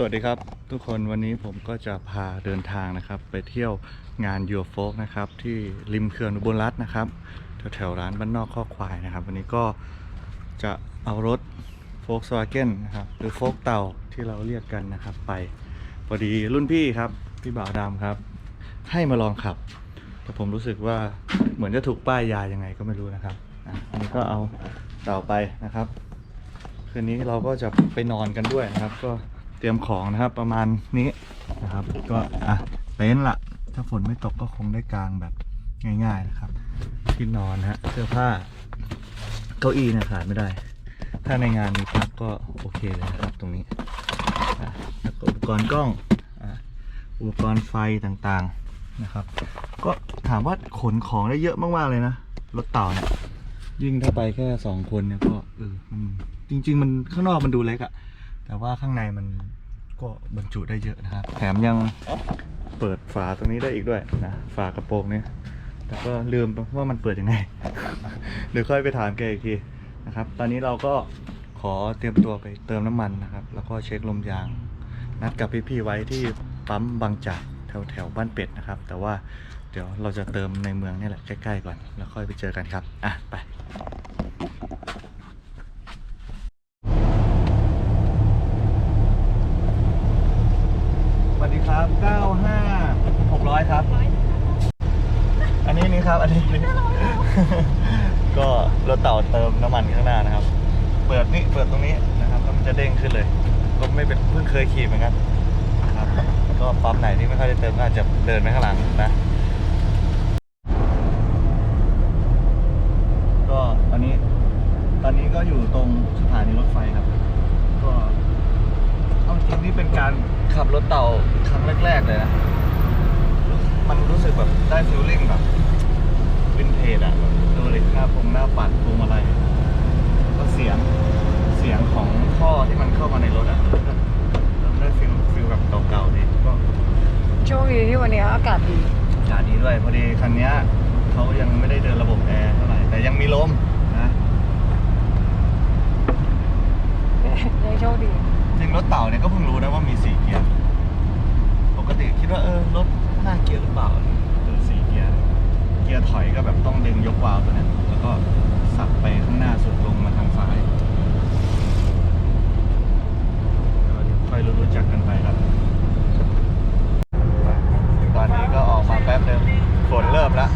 สวัสดีครับ ทุกคนวันนี้ผมก็จะพาเดินทางนะครับ ไปเที่ยวงานยูโฟกนะครับที่ริมเขื่อนอุบลรัตน์นะครับแถวๆร้านบ้านนอกข้อควายนะครับ วันนี้ก็จะเอารถ Volkswagen นะครับหรือโฟกเต่าที่เราเรียกกันนะครับ ไปพอดีรุ่นพี่ครับพี่บ่าวดำครับ ให้มาลองขับ แต่ผมรู้สึกว่าเหมือนจะถูกป้ายยายังไงก็ไม่รู้นะครับอันนี้ก็เอาเต่าไปนะครับ คืนนี้เราก็จะไปนอนกันด้วยนะครับก็ เตรียมของนะครับ ประมาณนี้นะครับ ก็อะเต็นท์ละถ้าฝนไม่ตกก็คงได้กลางแบบง่ายๆนะครับ ที่นอนนะฮะเสื้อผ้าเก้าอี้เนี่ยขาดไม่ได้ ถ้าในงานมีพักก็โอเคเลยนะครับตรงนี้แล้วก็อุปกรณ์กล้องอุปกรณ์ไฟต่างๆนะครับ ก็ถามว่าขนของได้เยอะมากๆเลยนะรถเต่าเนี่ยยิ่งถ้าไปแค่สองคนเนี่ยก็เออมันจริง ๆ มันข้างนอกมันดูเล็กอะ แต่ว่าข้างในมันก็บรรจุได้เยอะนะครับ แถมยังเปิดฝาตรงนี้ได้อีกด้วยนะฝากระโปรงเนี่ยแต่ก็ลืมว่ามันเปิดยังไงเดี๋ยวค่อยไปถามแกอีกทีนะครับ ตอนนี้เราก็ขอเตรียมตัวไปเติมน้ำมันนะครับ แล้วก็เช็คลมยาง นัดกับพี่ๆไว้ที่ปั๊มบางจากแถวแถวๆบ้านเป็ดนะครับ แต่ว่าเดี๋ยวเราจะเติมในเมืองนี่แหละใกล้ๆก่อน แล้วค่อยไปเจอกันครับ อะ ไป สวัสดีครับ 95 600 ครับ อันนี้นี่ครับ อันนี้นี่ก็รถเต่าเติมน้ำมันข้างหน้านะครับ เปิดนี่ เปิดตรงนี้นะครับ แล้วมันจะเด้งขึ้นเลย ก็ไม่เป็นเพิ่งเคยขี่เหมือนกันนะครับ ก็ปั๊มไหนที่ไม่ค่อยได้เติมก็อาจจะเดินไปข้างหลังนะ ก็ตอนนี้ ตอนนี้ก็อยู่ตรงสถานีรถไฟครับ นี่เป็นการขับรถเต่าครั้งแรก ๆ เลยนะ มันรู้สึกแบบได้ฟิลลิ่งแบบวินเทจอะแบบดูเลยหน้าพงหน้าปัดพวงมาลัยก็เสียงเสียงของท่อที่มันเข้ามาในรถอะก็ได้ฟิลฟิลแบบเก่าๆดีก็โชคดีที่วันนี้อากาศดีอากาศดีด้วย พอดีคันเนี้ยเขายังไม่ได้เดินระบบแอร์เท่าไหร่ แต่ยังมีลมนะยังโชคดี จริงรถเต่าเนี่ยก็เพิ่งรู้นะว่ามีสี่เกียร์ ปกติคิดว่าเออรถห้าเกียร์หรือเปล่าเออสี่เกียร์ เกียร์ถอยก็แบบต้องดึงยกวาล์วตัวเนี้ยแล้วก็สับไปข้างหน้าสุดลงมาทางซ้ายก็เดี๋ยวค่อยรู้รู้จักกันไปครับ ตอนนี้ก็ออกมาแป๊บนึงฝนเริ่มแล้ว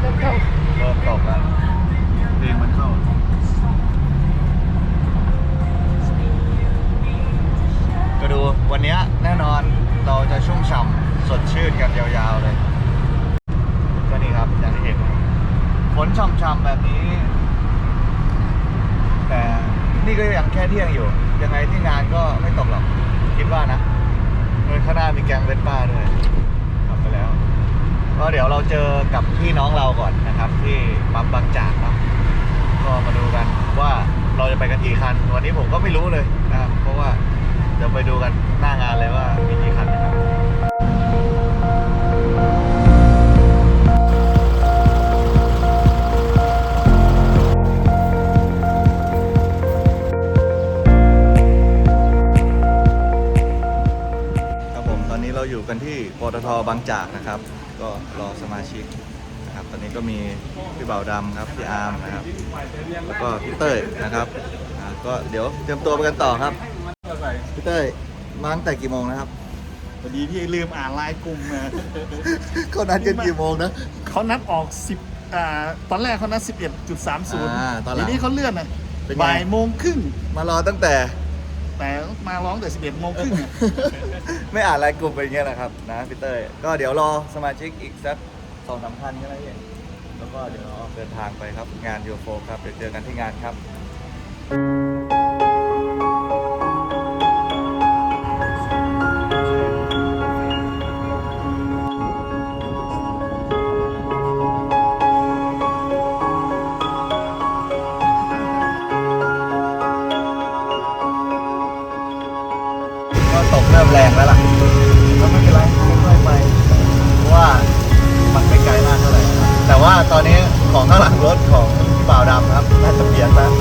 เริ่มต้นเริ่มตกแล้ว ฝนฉ่ำๆแบบนี้ แต่นี่ก็ยังแค่เที่ยงอยู่ ยังไงที่งานก็ไม่ตกหรอก คิดว่านะเงินข้างหน้ามีแกงเวสป้าด้วยขับไปแล้วก็เดี๋ยวเราเจอกับพี่น้องเราก่อนนะครับ ที่ปั๊มบางจากเนาะก็มาดูกันว่าเราจะไปกันกี่คัน วันนี้ผมก็ไม่รู้เลยนะครับเพราะว่าเดี๋ยวไปดูกันหน้างานเลยว่ามีกี่คัน บางจากนะครับ ก็รอสมาชิกนะครับ ตอนนี้ก็มีพี่เบาดำครับพี่อาร์มนะครับ แล้วก็พี่เต้ยนะครับอ่าก็เดี๋ยวเตรียมตัวไปกันต่อครับพี่เต้ยมาตั้งแต่กี่โมงนะครับพอดีพี่ลืมอ่านไลน์กลุ่มมา เขานัดกันกี่โมงนะ เขานัดออก 10อ่าตอนแรกเขานัด 11.30อ่าตอนหลัทีงนี้เขาเลื่อนนะเป็นไง บ่ายโมงครึ่งมารอตั้งแต่ แต่มาร้องแต่ 11โมงครึ่งไม่อ่านรายกลุ่มไปอย่างเงี้ยนะครับนะพี่เต้ยก็เดี๋ยวรอสมาชิกอีกสักสองสามพันก็ได้พี่แล้วก็เดี๋ยวเราออกเดินทางไปครับ งานยูโฟครับเดี๋ยวเจอกันที่งานครับ ตกเริ่มแรงแล้วล่ะก็ไม่เป็นไรค่อยๆไปเพราะว่ามันไม่ไกลมากเท่าไหร่แต่ว่าตอนนี้ของข้างหลังรถของพี่บ่าวดำครับน่าจะเปลี่ยนแล้ว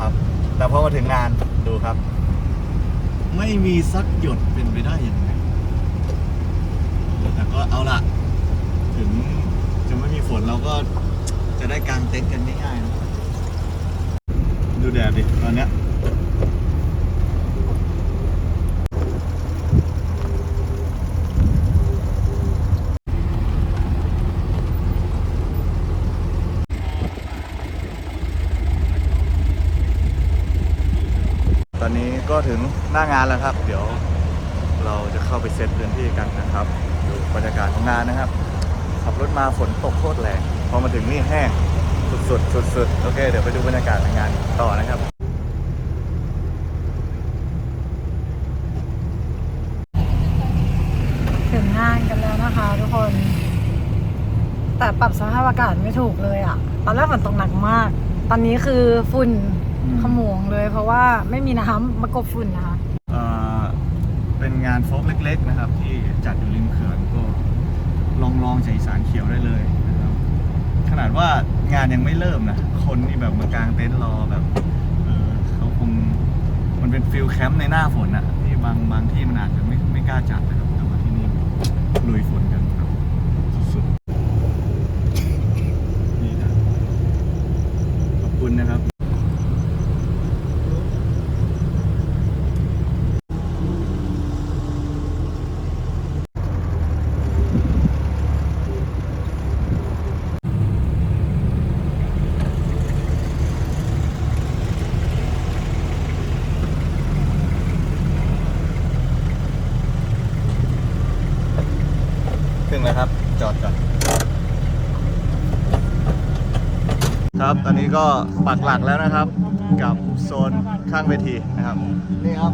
ครับ แต่พอมาถึงงานดูครับ ไม่มีสักหยดเป็นไปได้ยังไงแต่ก็เอาละถึงจะไม่มีฝนเราก็จะได้กางเต็นท์กันง่ายๆนะดูแดดดิตอนเนี้ย ก็ถึงหน้างานแล้วครับ เดี๋ยวเราจะเข้าไปเซตพื้นที่กันนะครับ ดูบรรยากาศของงานนะครับ ขับรถมาฝนตกโคตรแรงพอมาถึงนี่แห้งสุดๆสุดๆโอเคเดี๋ยวไปดูบรรยากาศในงานต่อนะครับถึงงานกันแล้วนะคะ ทุกคน แต่ปรับสภาพอากาศไม่ถูกเลยอะ่ะ ตอนแรกฝนตกหนักมาก ตอนนี้คือฝุ่น ขโมงเลย เพราะว่าไม่มีน้ำมากบฝุ่นนะคะเอ่อเป็นงานโฟกเล็ก ๆ นะครับ ที่จัดอยู่ริมเขื่อนก็ลองลองใจสารเขียวได้เลยนะครับ ขนาดว่างานยังไม่เริ่มนะ คนนี่แบบมากางเต็นท์รอแบบเออเขาคงมันเป็นฟิลแคมป์ในหน้าฝนอะที่บางบางที่มันอาจจะไม่ไม่กล้าจัดนะครับแต่ว่าที่นี่ลุยฝนกันแบบสุดๆนี่นะขอบคุณนะครับ ถึงแล้วครับ จอดก่อน ครับ ตอนนี้ก็ปักหลักแล้วนะครับ กับโซนข้างเวทีนะครับ นี่ครับ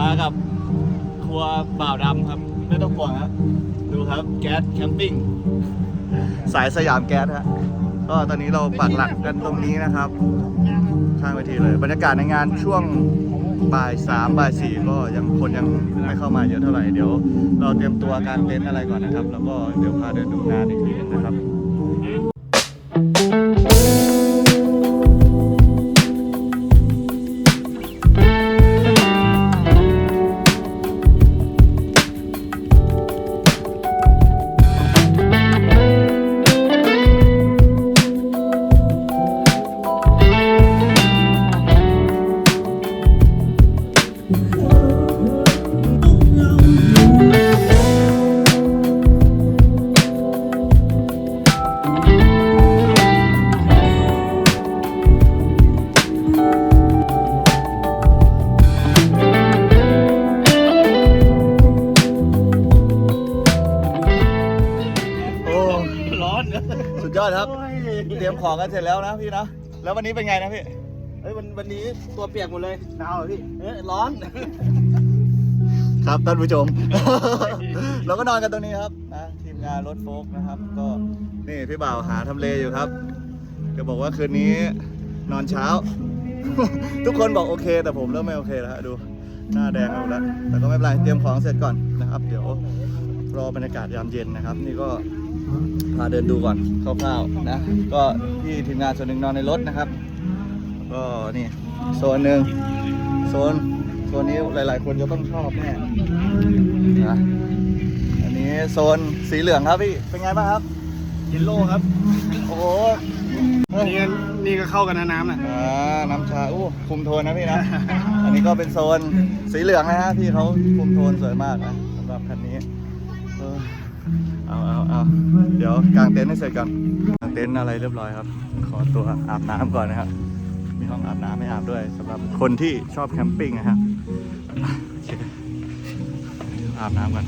มากับครัวบ่าวดำครับไม่ต้องห่วงครับดูครับแก๊สแคมปิ้งสายสยามแก๊สฮะก็ตอนนี้เราปักหลักกันตรงนี้นะครับ ข้างเวทีเลย บรรยากาศในงานช่วงบ่ายสามบ่ายสี่ก็ยังคนยังไม่เข้ามาเยอะเท่าไหร่เดี๋ยว เราเตรียมตัวการเต็นท์อะไรก่อนนะครับ แล้วก็เดี๋ยวพาเดินดูงานอีกทีหนึงนะครับ ของกันเสร็จแล้วนะพี่นะ แล้ววันนี้เป็นไงนะพี่ เฮ้ยวันวันนี้ตัวเปียกหมดเลยหนาวเหรอพี่เอ้ยร้อน ครับท่านผู้ชม เราก็นอนกันตรงนี้ครับนะทีมงานรถโฟกนะครับ ก็นี่พี่บ่าวหาทำเลอยู่ครับจะบอกว่าคืนนี้นอนเช้า ทุกคนบอกโอเค แต่ผมเริ่มไม่โอเคแล้วฮะดูหน้าแดงหมดแล้วแต่ก็ไม่เป็นไรเตรียมของเสร็จก่อนนะครับ เดี๋ยวรอบรรยากาศยามเย็นนะครับ นี่ก็ พาเดินดูก่อนคร่าวๆนะ ก็ที่ทีมงานส่วนหนึ่งนอนในรถนะครับ ก็นี่โซนหนึ่งโซนโซนนี้หลายๆ คนจะต้องชอบแน่นะอันนี้โซนสีเหลืองครับพี่ เป็นไงบ้างครับเยลโล่ครับ โอ้โหเฮ้ยนี่นี่ก็เข้ากันนะน้ำน่ะอ่าน้ำชาอู้คุมโทนนะพี่นะ อันนี้ก็เป็นโซนสีเหลืองนะฮะพี่เขาคุมโทนสวยมากนะสำหรับคันนี้เออ เอาเอาเอาเดี๋ยวกางเต็นท์ให้เสร็จก่อนกางเต็นท์อะไรเรียบร้อยครับ ขอตัวอาบน้ำก่อนนะครับ มีห้องอาบน้ำให้อาบด้วยสำหรับคนที่ชอบแคมปิ้งนะครับอเคอาบน้ำก่อน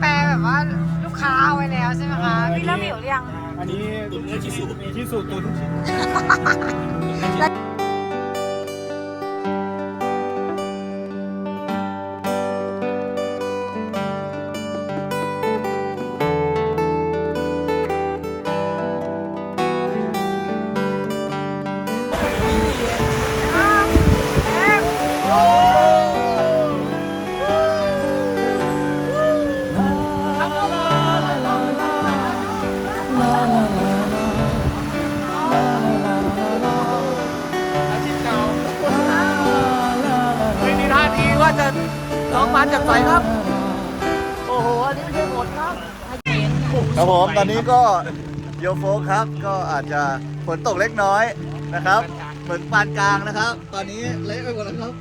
แปรแบบว่าลูกค้าเอาไว้แล้วใช่ไหมคะ พี่เริ่มหิวหรือยัง อันนี้ตุ๋นเนื้อชิสุชิสุตุ๋นไม่ องมันจะใส่ครับ โอ้โห อันนี้ไม่ใช่หมดครับ ครับผมตอนนี้ก็โยโฟกครับก็อาจจะฝนตกเล็กน้อยนะครับเหมือนปานกลางนะครับ ตอนนี้เละไปหมดแล้วครับ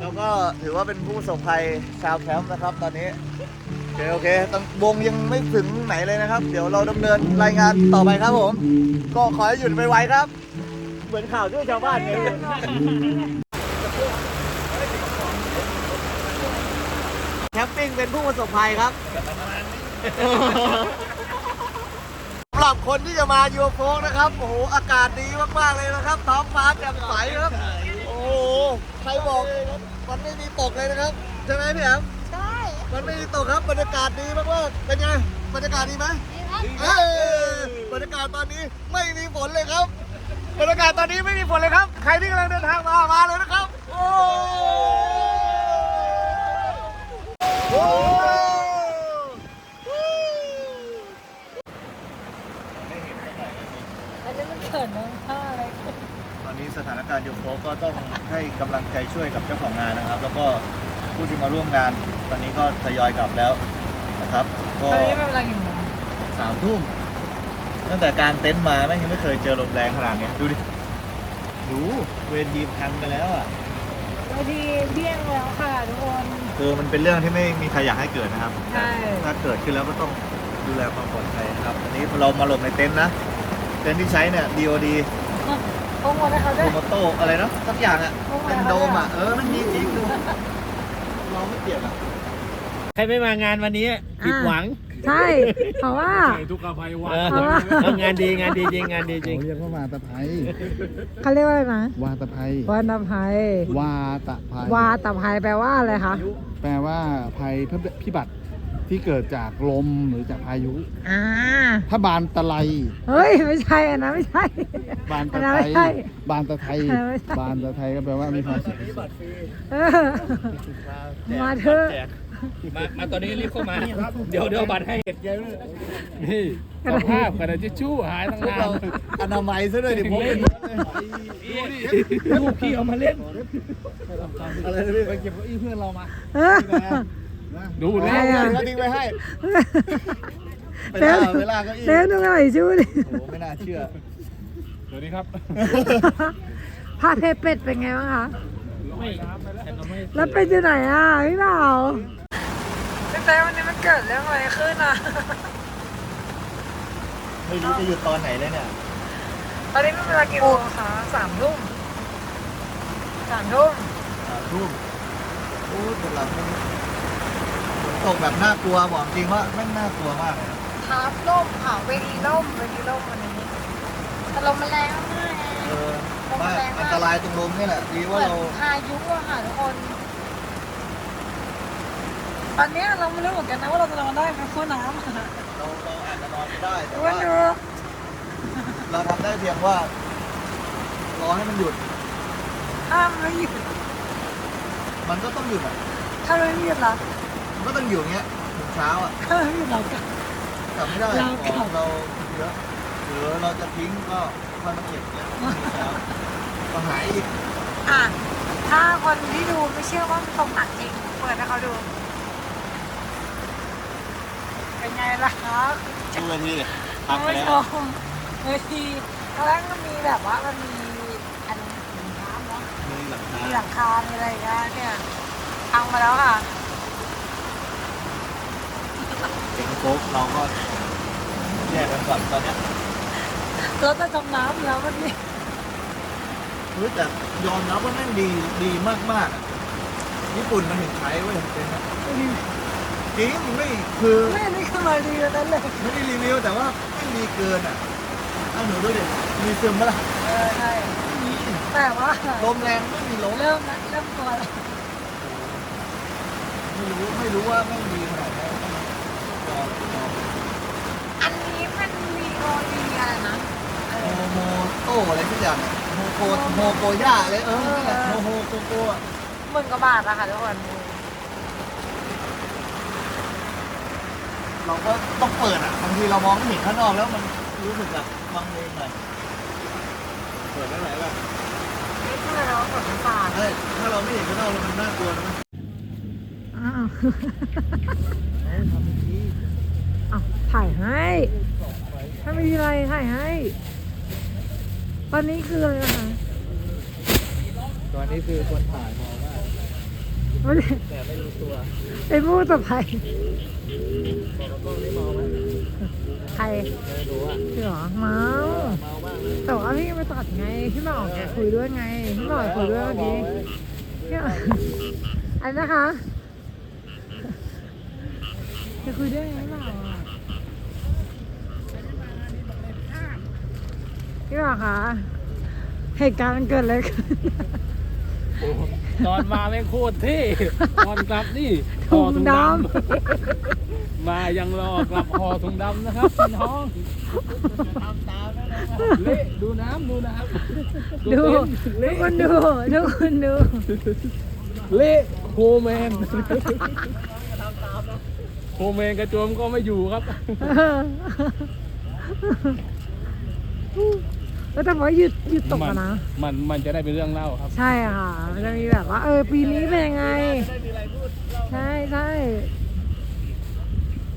แล้วก็ถือว่าเป็นผู้ประสบภัยชาวแคมป์นะครับ ตอนนี้โอเคโอเคต้องวงยังไม่ถึงไหนเลยนะครับ เดี๋ยวเราดำเนินรายงานต่อไปครับผม ก็ขอให้หยุดไปไวๆครับ เหมือนข่าวช่วยชาวบ้านไง แคมปิ้งเป็นผู้ประสบภัยครับสำหรับคนที่จะมายูโฟกนะครับ โอ้โห อากาศดีมากๆเลยนะครับ ท้องฟ้าแจ่มใสครับ โอ้โห ใครบอกมันไม่มีตกเลยนะครับ ใช่ไหมพี่แอมใช่ มันไม่มีตกครับ บรรยากาศดีมากๆเป็นไง บรรยากาศดีไหมดีครับบรรยากาศตอนนี้ไม่มีฝนเลยครับบรรยากาศตอนนี้ไม่มีฝนเลยครับ ใครที่กำลังเดินทางมา มาเลยนะครับ โอ้โห อันนี้มันเขินน้องผ้าอะไรตอนนี้สถานการณ์โยโฟก็ต้องให้กำลังใจช่วยกับเจ้าของงานนะครับ แล้วก็ผู้ที่มาร่วมงานตอนนี้ก็ทยอยกลับแล้วนะครับ ก็ตอนนี้เป็นเวลากี่โมงสามทุ่มตั้งแต่กลางเต็นท์มาแม่งยังไม่เคยเจอลมแรงขนาดเนี้ยดูดิดูเวทีพังไปแล้วอะบางทีเบี้ยงแล้วค่ะทุกคน คือมันเป็นเรื่องที่ไม่มีใครอยากให้เกิดนะครับใช่ ถ้าเกิดขึ้นแล้วก็ต้องดูแลความปลอดภัยนะครับอันนี้เรามาหลบในเต็นท์นะ เต็นท์ที่ใช้เนี่ย DOD โปรโมทให้เขาโทด้วย โมโตอะไรนะสักอย่างอะโอ้โห เป็นโดมอะ เออ มันมีจริงดูเราไม่เปลี่ยนอะ ใครไม่มางานวันนี้ผิดหวัง ใช่เพราะว่า ใส่ทุกอภัยวันเออเพราะว่าเอองานดีงานดีจริงงานดีจริงเรียกว่าวาตะไพเขาเรียกว่าอะไรนะวาตะไพวานภัยวาตะไพวาตภัยแปลว่าอะไรคะ แปลว่าภัยพิบัติ ที่เกิดจากลมหรือจากพายุ อ่า ถ้าบานตะไลเฮ้ย ไม่ใช่อันนั้นไม่ใช่ บานอัตะนนั้นไทไม่ยใช่บานตะไทยอันนั้นไม่ใช่ บานตะไทยก็แปลว่ามีความสุขเออ มาเถอะ มามาตอนนี้รีบเข้ามา เดี๋ยวเดี๋ยวบัตรให้เก็บเยอะนี่สภาพกระดาษทิชชู่หายตั้งนานอนามัยซะด้วยดิผมเป็นลูกพี่เอามาเล่นอะไรนะพี่ไปเก็บเก้าอี้เพื่อนเรามา เออ ดูไม่แล้วอะเขาทิ้งไว้ให้เวเต้ลานเวลาเก็อีเต้นดูหน่อยชูดิโอ้โหไม่น่าเชื่อสวัสดีครับผ้าเพชรเป็ดเป็นไงบ้างคะไม่แต่เราไม่แล้วเป็นอยู่ไหนอะพี่บ่าวพี่เต้วันนี้มันเกิดเรื่องอะไรขึ้นอะไม่รู้จะหยุดตอนไหนเลยเนี่ยตอนนี้เป็นเวลากี่โมงคะสามทุ่มสามทุ่มสามทุ่มโอ้ยปวดหลังฝน ตกแบบน่ากลัวบอกจริงว่าแม่งน่ากลัวมากเลยนะทับล่มค่ะเวทีล่มเวทีล่มวันนี้แต่ลมมันแรงมากไงเออไม่อันตรายตรงลมนี่แหละดีเหว่ามือนเรา พายุอะค่ะทุกคน ตอนเนี้ยเราไม่รู้เหมือนกันนะว่าเราจะนอนได้ไหมเพราะน้ำอะเราเราอาจจะนอนไม่ได้แต่ว่าว่าดูเราทำได้เพียงว่ารอให้มันหยุดถ้าไม่หยุดมันก็ต้องหยุดอะถ้าไม่หยุดล่ะมัน ก็ต้องอยู่อย่างเงี้ยถึงเช้าอะถ้าไม่หยุดเรากลับกลับไม่ได้เรากลับ ของเราเยอะหรือเราจะทิ้งก็ค่อยมาเก็บเนี่ยถึงเช้าก็หายอีกอะถ้าคนที่ดูไม่เชื่อว่ามันตกหนักจริง เปิดให้เขาดู เป็นไงล่ะคะดูเลยทีคุณผู้ชมเวทีตอนแรกมันมีแบบว่ามันมีอันน้ำเนาะ มีหลังคามีหลังคา มีอะไรอย่างเงี้ยเนี่ยพังมาแล้วค่ะ เจ๋งโฟกเราก็แยกกันก่อนตอนเนี้ยรถจะจมน้ำแล้วเมื่อกี้เฮ้ยแต่ยอมรับว่าแม่งดีดีมากมากๆอะญี่ปุ่นมันถึงใช้เว้ยเป็นอะจริงไม่คือไม่นี่คือมาดีแล้วนั่นเลยไม่ได้รีวิวแต่ว่าแม่งดีเกินอะเอาหนูดูดิมีซึมปะล่ะเออใช่ไม่มีแต่ว่าลมแรงไม่มีลมเริ่มละเริ่มตัวแล้วไม่รู้ไม่รู้ว่าแม่งดีขนาดไหนล องลองอันนี้มันมีโอดีอะไรนะเอโมอ โมโต้อะไรทุกอย่างอะโมโกโมโกย่าอะไรเออนั่นแหละโมโฮโกโกอะหมื่นกว่าบาทอะค่ะทุกคนเราก็ต้องเปิดอะบางทีเรามองไม่เห็นข้างนอกแล้วมันรู้สึกแบบบางเลงหน่อยเปิดได้ไหนแบบนี่คือเรากดน้ำตาลเฮ้ยถ้าเราไม่เห็นข้างนอกแล้วมันน่ากลัวนะ อ้าวเฮ้ยทำอย่างนี้อ้าว ถ่ายให้ ถ้าไม่มีอะไรถ่ายให้ ตอนนี้คืออะไรนะคะ ตอนนี้คือคนถ่ายมองว่าไม่ได้แต่ไม่รู้ตัวเป็นผู้ต่อไปบอกกับกล้องนี่เมาไหมใครไม่รู้อะพี่หรอเมาเมามากเลยแต่ว่าพี่ไม่ตัดไงพี่หมอกแกคุยด้วยไงพี่หมอกคุยด้วยเมื่อกี้พี่หมอกอันนะคะแกคุยด้วยไงพี่หมอกอะ พี่หมอกคะเหตุการณ์มันเกิดอะไรขึ้น ตอนมาแม่งโคตรเท่ตอนกลับนี่ถุงดมายังรอกลับห่อถุงดำนะครับพี่น้องเละดูน้ำดูน้ำดูเต้นทุกเละคนดูทุกคนดู เละโฮแมนโฮแมนกระโจมก็ไม่อยู่ครับ ก็แต่ว่าหยุดหยุดตกมัอะนะ มันมันจะได้เป็นเรื่องเล่าครับ ใช่ค่ะมันจะมีแบบว่า เออ ปีนี้เป็นยังไง ใช่ใช่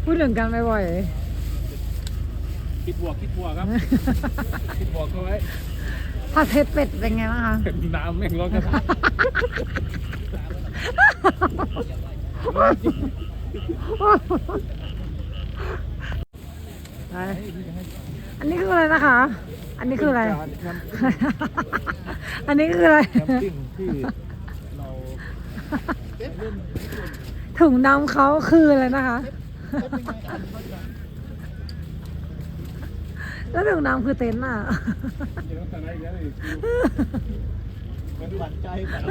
พูดถึงกันบ่อยคิดบวกคิดบวกครับ คิดบวกเขาไว้ๆผัดเผ็ดเป็ดเป็นไงบ้างคะ น้ำแม่งร้อนกระทะไป อันนี้คืออะไรนะคะ อันนี้คืออะไร อันนี้คืออะไร แคมปิ้งที่เราถุงดำเขาคืออะไรนะคะ แล้วถุงดำคือเต็นท์อะ เดี๋ยวแต่ไหนอีกแล้วอีกมันหวั่นใจแบบ